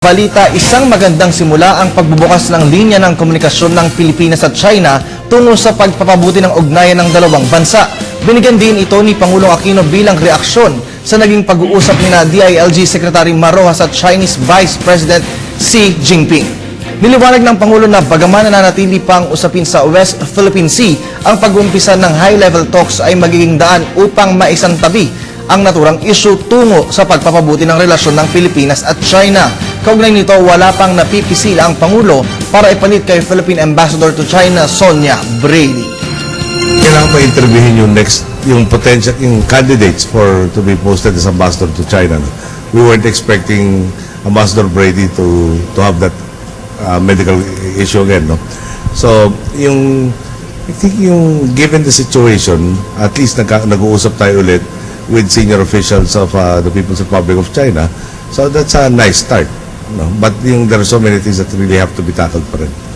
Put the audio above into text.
Balita, isang magandang simula ang pagbubukas ng linya ng komunikasyon ng Pilipinas at China tungo sa pagpapabuti ng ugnayan ng dalawang bansa. Binigyan din ito ni Pangulong Aquino bilang reaksyon sa naging pag-uusap ni na DILG Secretary Marojas at Chinese Vice President Xi Jinping. Niliwanag ng Pangulo na bagaman nananatili pang usapin sa West Philippine Sea, ang pag-uumpisa ng high-level talks ay magiging daan upang maisantabi ang naturang issue tungo sa pagpapabuti ng relasyon ng Pilipinas at China. Kaugnay nito, wala pang napipisila ang Pangulo para ipalit kay Philippine Ambassador to China, Sonia Brady. kailangan pa interviewin yung next yung potential yung candidates for to be posted as ambassador to China. We weren't expecting Ambassador Brady to to have that uh, medical issue again, no. So, yung I think yung given the situation, at least nagka, nag-uusap tayo ulit with senior officials of uh, the People's Republic of China. So that's a nice start. No? But yung, there are so many things that really have to be tackled pa rin.